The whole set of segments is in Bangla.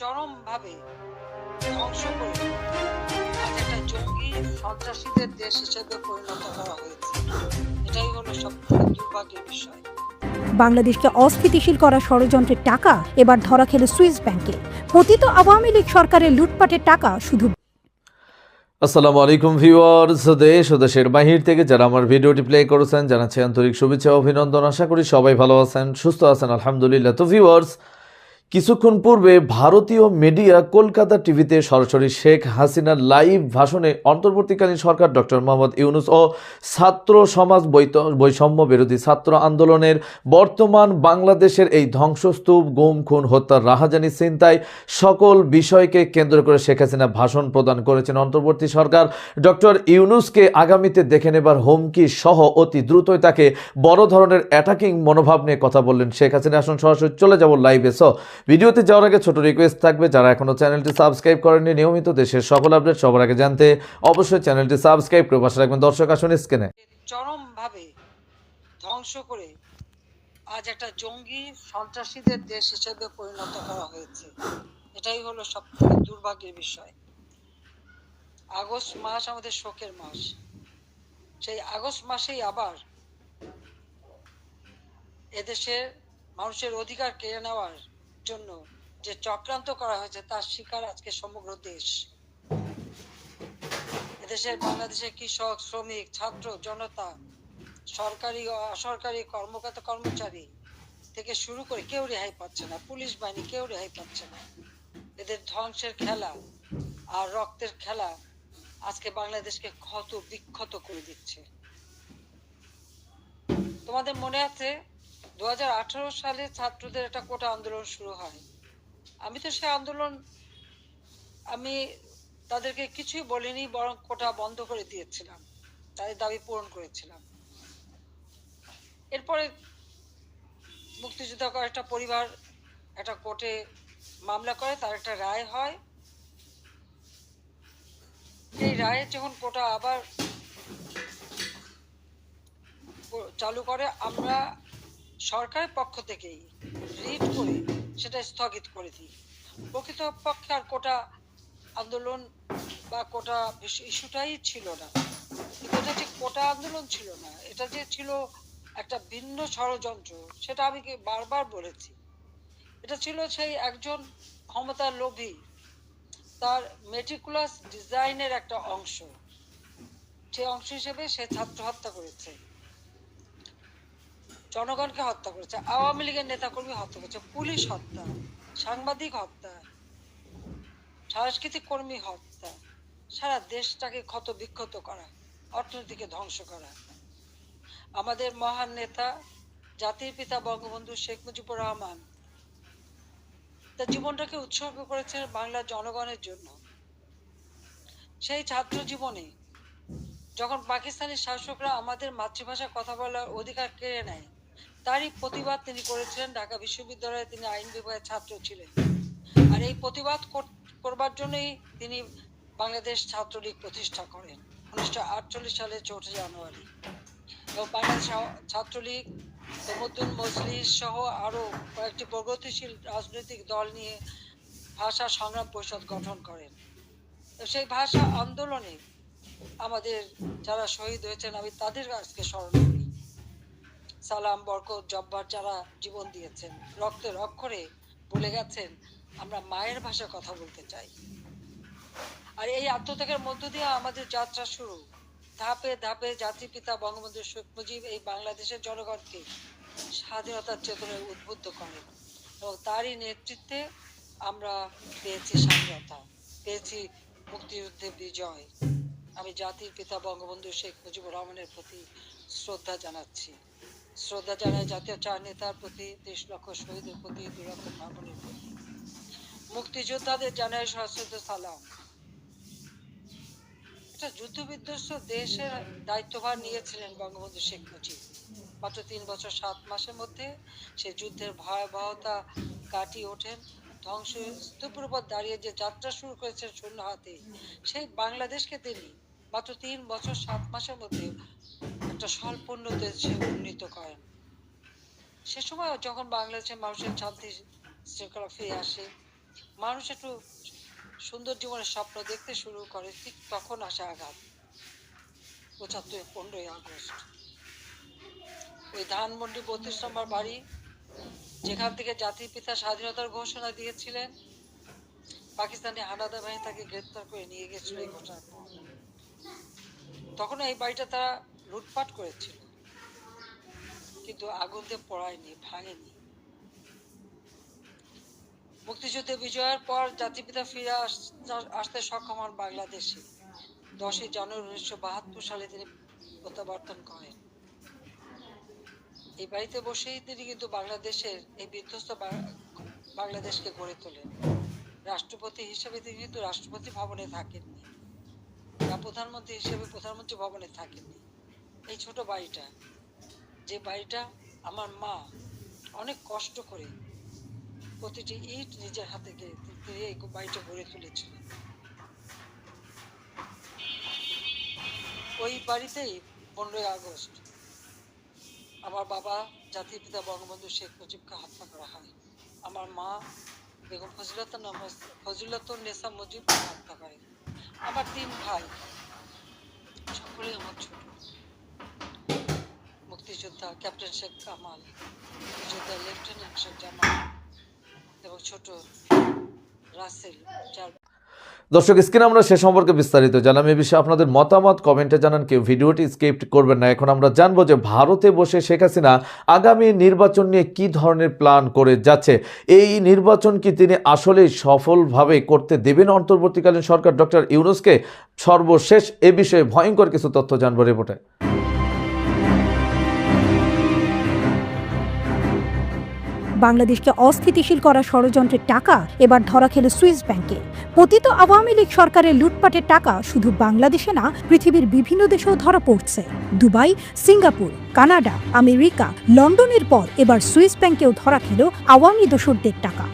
চরমভাবে ধ্বংস করে আজ একটা জঙ্গি সন্ত্রাসীদের দেশ হিসেবে পরিণত করা হয়েছে। এটাই হলো সবথেকে দুর্ভাগ্যের বিষয়। বাংলাদেশকে অস্থিতিশীল করা ষড়যন্ত্রের টাকা এবার ধরা খেলে সুইস ব্যাংকে। পতিত আওয়ামী লীগ সরকারের লুটপাটের টাকা শুধু আসসালামু আলাইকুম ভিউয়ার্স দেশ ও দেশের বাহির থেকে যারা আমার ভিডিওটি প্লে করেছেন জানাচ্ছি আন্তরিক শুভেচ্ছা অভিনন্দন। আশা করি সবাই ভালো আছেন সুস্থ আছেন আলহামদুলিল্লাহ। তো ভিউয়ার্স কিছুক্ষণ পূর্বে ভারতীয় মিডিয়া কলকাতা টিভিতে সরাসরি শেখ হাসিনার লাইভ ভাষণে অন্তর্বর্তীকালীন সরকার ডক্টর মোহাম্মদ ইউনুস ও ছাত্র সমাজ বৈষম্য বিরোধী ছাত্র আন্দোলনের বর্তমান বাংলাদেশের এই ধ্বংসস্তূপ, গুম, খুন হত্যার রাহাজানি চিন্তায় সকল বিষয়কে কেন্দ্র করে শেখ হাসিনা ভাষণ প্রদান করেছেন অন্তর্বর্তী সরকার। ডক্টর ইউনুসকে আগামীতে দেখে নেবার হুমকি সহ অতি দ্রুতই তাকে বড় ধরনের অ্যাটাকিং মনোভাব নিয়ে কথা বললেন শেখ হাসিনা। আসুন সরাসরি চলে যাব লাইভে সো ভিডিওতে যাওয়ার আগে ছোট রিকোয়েস্ট থাকবে, যারা এখনও চ্যানেলটি সাবস্ক্রাইব করেননি, নিয়মিত দেশের সকল আপডেট সবার আগে জানতে অবশ্যই চ্যানেলটি সাবস্ক্রাইব করে পাশে রাখবেন। দর্শক, আসুন স্ক্রিনে চরমভাবে ধ্বংস করে আজ একটা জঙ্গি সন্ত্রাসীদের দেশ হিসেবে পরিণত করা হয়েছে। এটাই হলো সবথেকে দুর্ভাগ্যের বিষয়। আগস্ট মাস আমাদের শোকের মাস। সেই আগস্ট মাসেই আবার এদেশের মানুষের অধিকার কেড়ে নেওয়ার জন্য যে চক্রান্ত করা হয়েছে, তার শিকার আজকে সমগ্র দেশ। এদেশের বাংলাদেশের কৃষক, শ্রমিক, ছাত্র, জনতা, সরকারি অসরকারি কর্মকর্তা, কর্মচারী থেকে শুরু করে কেউ রেহাই পাচ্ছে না। পুলিশ বাহিনী কেউ রেহাই পাচ্ছে না। এদের ধ্বংসের খেলা আর রক্তের খেলা আজকে বাংলাদেশকে ক্ষত বিক্ষত করে দিচ্ছে। তোমাদের মনে আছে দু হাজার আঠারো সালে ছাত্রদের একটা কোটা আন্দোলন শুরু হয়। আমি তো সে আন্দোলন, আমি তাদেরকে কিছুই বলিনি, বরং কোটা বন্ধ করে দিয়েছিলাম, তাদের দাবি পূরণ করেছিলাম। এরপরে মুক্তিযোদ্ধা একটা পরিবার একটা কোর্টে মামলা করে, তার একটা রায় হয়। এই রায়ে যখন কোটা আবার চালু করে, আমরা সরকারের পক্ষ থেকেই রিট করে সেটা স্থগিত করে দিই। প্রকৃত পক্ষে আর কোটা আন্দোলন বা কোটা ইস্যুটাই ছিল না। কিন্তু এটা যে কোটা আন্দোলন ছিল না, এটা যে ছিল একটা ভিন্ন ষড়যন্ত্র, সেটা আমি বারবার বলেছি। এটা ছিল সেই একজন ক্ষমতার লোভী, তার মেটিকুলাস ডিজাইনের একটা অংশ। সেই অংশ হিসেবে সে ছাত্র হত্যা করেছে। জনগণকে হত্যা করেছে, আওয়ামী লীগের নেতাকর্মী হত্যা করেছে, পুলিশ হত্যা, সাংবাদিক হত্যা, সাংস্কৃতিক কর্মী হত্যা, সারা দেশটাকে ক্ষত বিক্ষত করা, অর্থনীতিকে ধ্বংস করা। আমাদের মহান নেতা, জাতির পিতা বঙ্গবন্ধু শেখ মুজিবুর রহমান, তার জীবনটাকে উৎসর্গ করেছেন বাংলার জনগণের জন্য। সেই ছাত্র জীবনে যখন পাকিস্তানি শাসকরা আমাদের মাতৃভাষায় কথা বলার অধিকার কেড়ে নেয় তারই প্রতিবাদ তিনি করেছিলেন। ঢাকা বিশ্ববিদ্যালয়ে তিনি আইন বিভাগের ছাত্র ছিলেন। আর এই প্রতিবাদ কর- করবার জন্যই তিনি বাংলাদেশ ছাত্রলীগ প্রতিষ্ঠা করেন, উনিশশো আটচল্লিশ সালের চৌঠা জানুয়ারি। এবং বাংলাদেশ ছাত্রলীগ, তমুদ্দুন, মজলিস সহ আরও কয়েকটি প্রগতিশীল রাজনৈতিক দল নিয়ে ভাষা সংগ্রাম পরিষদ গঠন করেন। সেই ভাষা আন্দোলনে আমাদের যারা শহীদ হয়েছেন, আমি তাদের আজকে স্মরণ সালাম, বরকত, জব্বার যারা জীবন দিয়েছেন রক্তের অক্ষরে বলে গেছেন, আমরা মায়ের ভাষায় কথা বলতে চাই। আর এই আত্মত্যাগের মধ্য দিয়ে আমাদের যাত্রা শুরু। ধাপে ধাপে জাতির পিতা বঙ্গবন্ধু শেখ মুজিব এই বাংলাদেশের জনগণকে স্বাধীনতার চেতনায় উদ্বুদ্ধ করেন এবং তারই নেতৃত্বে আমরা পেয়েছি স্বাধীনতা, পেয়েছি মুক্তিযুদ্ধে বিজয়। আমি জাতির পিতা বঙ্গবন্ধু শেখ মুজিবুর রহমানের প্রতি শ্রদ্ধা জানাচ্ছি। শ্রদ্ধা জানাই জাতীয় চার নেতার প্রতি দেশ লক্ষ শহীদের প্রতি দুরক্ষ ভাবনের প্রতি। মুক্তিযোদ্ধাদের জানাই সশ্রদ্ধ সালাম। একটা যুদ্ধ বিধ্বস্ত দেশের দায়িত্বভার নিয়েছিলেন বঙ্গবন্ধু শেখ মুজিব। মাত্র তিন বছর, সাত মাসের মধ্যে সে যুদ্ধের ভয়াবহতা কাটিয়ে ওঠেন। ধ্বংস স্তূপের উপর দাঁড়িয়ে যে যাত্রা শুরু করেছেন শূন্য হাতে, সেই বাংলাদেশকে তিনি মাত্র তিন বছর সাত মাসের মধ্যে একটা স্বল্পোন্নত দেশে উন্নীত করেন। সে সময় যখন বাংলাদেশের মানুষের শান্তি শৃঙ্খলা ফিরে আসে, মানুষ একটু সুন্দর জীবনের স্বপ্ন দেখতে শুরু করে, ঠিক তখন আসে আঘাত। পঁচাত্তর, পনেরোই আগস্ট। ওই ধানমন্ডি বত্রিশ নম্বর বাড়ি, যেখান থেকে জাতির পিতা স্বাধীনতার ঘোষণা দিয়েছিলেন, পাকিস্তানি হানাদার বাহিনী তাকে গ্রেপ্তার করে নিয়ে গেছিল এই ঘটনার পর। তখন এই বাড়িটা তারা লুটপাট করেছিল। কিন্তু আগুন দিয়ে পড়ায়নি, ভাঙেনি। মুক্তিযুদ্ধে বিজয়ের পর জাতিপিতা ফিরে আস- আসতে সক্ষম হন বাংলাদেশে। দশই জানুয়ারি উনিশশো বাহাত্তর সালে তিনি প্রত্যাবর্তন করেন। এই বাড়িতে বসেই তিনি কিন্তু বাংলাদেশের এই বিধ্বস্ত বাংলাদেশকে গড়ে তোলেন। রাষ্ট্রপতি হিসেবে তিনি কিন্তু রাষ্ট্রপতি ভবনে থাকেননি। প্রধানমন্ত্রী হিসেবে প্রধানমন্ত্রী ভবনে থাকেননি। এই ছোট বাড়িটা, যে বাড়িটা আমার মা অনেক কষ্ট করে প্রতিটি ইট নিজের হাতে তিনি এই বাড়িটা গড়ে তুলেছিলেন ওই বাড়িতেই পনেরোই আগস্ট আমার বাবা, জাতির পিতা বঙ্গবন্ধু শেখ মুজিবকে হত্যা করা হয়। আমার মা বেগম ফজিলাতুন ফজিলাতুন নেসা মুজিবকে হত্যা করে। আমার তিন ভাই সকলেই আমার ছোট। মুক্তিযোদ্ধা, ক্যাপ্টেন শেখ কামাল, মুক্তিযোদ্ধা, লেফটেন্যান্ট শেখ জামাল এবং ছোট রাসেল, যার দর্শক, স্ক্রিনে আমরা সে সম্পর্কে বিস্তারিত জানাম এ বিষয়ে আপনাদের মতামত, কমেন্টে জানান কেউ। ভিডিওটি স্কিপ্ট করবেন না। এখন আমরা জানব যে ভারতে বসে শেখ হাসিনা আগামী নির্বাচন নিয়ে কি ধরনের প্ল্যান করে যাচ্ছে। এই নির্বাচন কি তিনি আসলেই সফলভাবে করতে দেবেন অন্তর্বর্তীকালীন সরকার? ডক্টর ইউনুসকে সর্বশেষ এ বিষয়ে ভয়ঙ্কর কিছু তথ্য জানব রিপোর্টে। বাংলাদেশকে অস্থিতিশীল করা ষড়যন্ত্রের টাকা এবার ধরা খেল সুইস ব্যাংকে। পতিত আওয়ামী লীগ সরকারের লুটপাটের টাকা শুধু বাংলাদেশে না, পৃথিবীর বিভিন্ন দেশেও ধরা পড়ছে। দুবাই, সিঙ্গাপুর, কানাডা, আমেরিকা, লন্ডনের পর এবার সুইস ব্যাংকেও ধরা খেল আওয়ামী দোসরদের টাকা।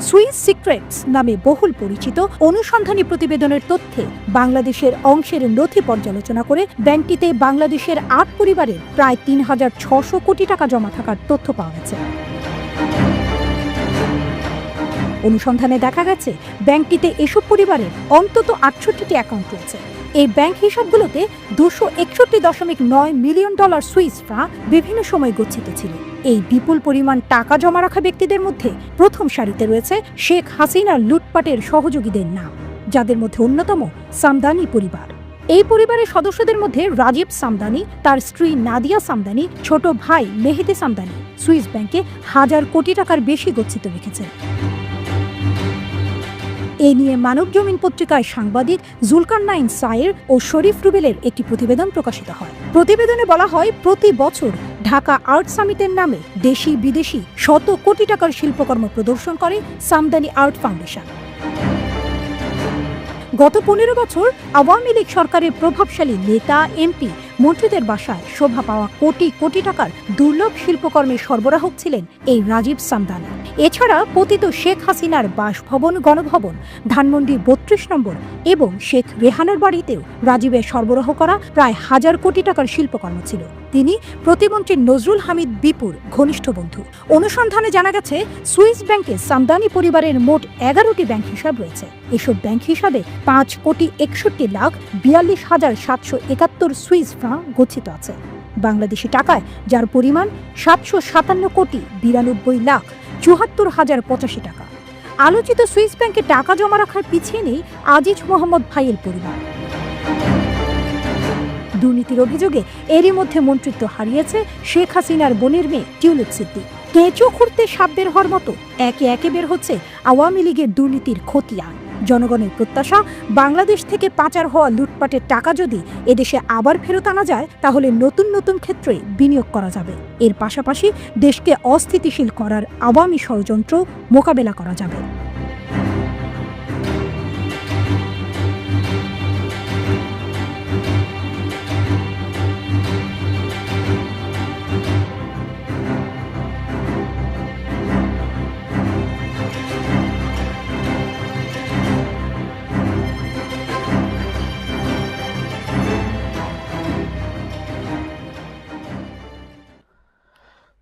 সুইস সিক্রেটস নামে বহুল পরিচিত অনুসন্ধানী প্রতিবেদনের তথ্যে বাংলাদেশের অংশের নথি পর্যালোচনা করে ব্যাংকটিতে বাংলাদেশের আট পরিবারের প্রায় তিন হাজার ছশো কোটি টাকা জমা থাকার তথ্য পাওয়া গেছে। অনুসন্ধানে দেখা গেছে, ব্যাংকটিতে এসব পরিবারের অন্তত আটষট্টিটি অ্যাকাউন্ট রয়েছে। এই ব্যাংক হিসাবগুলোতে দুশো একষট্টি দশমিক নয় মিলিয়ন ডলার সুইস ফ্রা বিভিন্ন সময় গচ্ছিত ছিল। এই বিপুল পরিমাণ টাকা জমা রাখা ব্যক্তিদের মধ্যে প্রথম সারিতে রয়েছে শেখ হাসিনার লুটপাটের সহযোগীদের নাম, যাদের মধ্যে অন্যতম সামদানি পরিবার। এই পরিবারের সদস্যদের মধ্যে রাজীব সামদানি, তার স্ত্রী নাদিয়া সামদানি, ছোট ভাই মেহেদি সামদানি, সুইস ব্যাংকে হাজার কোটি টাকার বেশি গচ্ছিত রেখেছেন। এ নিয়ে মানব জমিন পত্রিকায় সাংবাদিক জুলকার নাইন সায়ের ও শরীফ রুবেলের একটি প্রতিবেদন প্রকাশিত হয়। প্রতিবেদনে বলা হয়, প্রতি বছর ঢাকা আর্ট সামিটের নামে দেশি বিদেশি শত কোটি টাকার শিল্পকর্ম প্রদর্শন করে সামদানি আর্ট ফাউন্ডেশন। গত পনেরো বছর আওয়ামী লীগ সরকারের প্রভাবশালী নেতা, এমপি মন্ত্রীদের বাসায় শোভা পাওয়া কোটি কোটি টাকার দুর্লভ শিল্পকর্মের সরবরাহক ছিলেন এই রাজীব সামদানি। এছাড়া পতিত শেখ হাসিনার বাসভবন, গণভবন, ধানমন্ডি বত্রিশ নম্বর এবং শেখ রেহানার বাড়িতেও রাজীবের সরবরাহ করা প্রায় হাজার কোটি টাকার শিল্পকর্ম ছিল। তিনি প্রতিমন্ত্রী নজরুল হামিদ বিপুর ঘনিষ্ঠ বন্ধু। অনুসন্ধানে জানা গেছে, সুইস ব্যাংকে সামদানি পরিবারের মোট এগারোটি ব্যাংক হিসাব রয়েছে। এসব ব্যাংক হিসাবে পাঁচ কোটি একষট্টি লাখ বিয়াল্লিশ হাজার সাতশো একাত্তর সুইস ফ্রাঁ গচ্ছিত আছে। বাংলাদেশি টাকায় যার পরিমাণ সাতশো সাতান্ন কোটি বিরানব্বই লাখ চুয়াত্তর হাজার পঁচাশি টাকা। আলোচিত সুইস ব্যাংকে টাকা জমা রাখার পিছিয়ে নেই আজিজ মোহাম্মদ ভাইয়ের পরিবার। দুর্নীতির অভিযোগে এরই মধ্যে মন্ত্রিত্ব হারিয়েছে শেখ হাসিনার বোনের মেয়ে টিউলিপ সিদ্দিক। কেঁচো খুঁড়তে সাপ বের হওয়ার মতো একে একে বের হচ্ছে আওয়ামী লীগের দুর্নীতির খতিয়ান। জনগণের প্রত্যাশা, বাংলাদেশ থেকে পাচার হওয়া লুটপাটের টাকা যদি এদেশে আবার ফেরত আনা যায়, তাহলে নতুন নতুন ক্ষেত্রে বিনিয়োগ করা যাবে। এর পাশাপাশি দেশকে অস্থিতিশীল করার আওয়ামী ষড়যন্ত্র মোকাবেলা করা যাবে।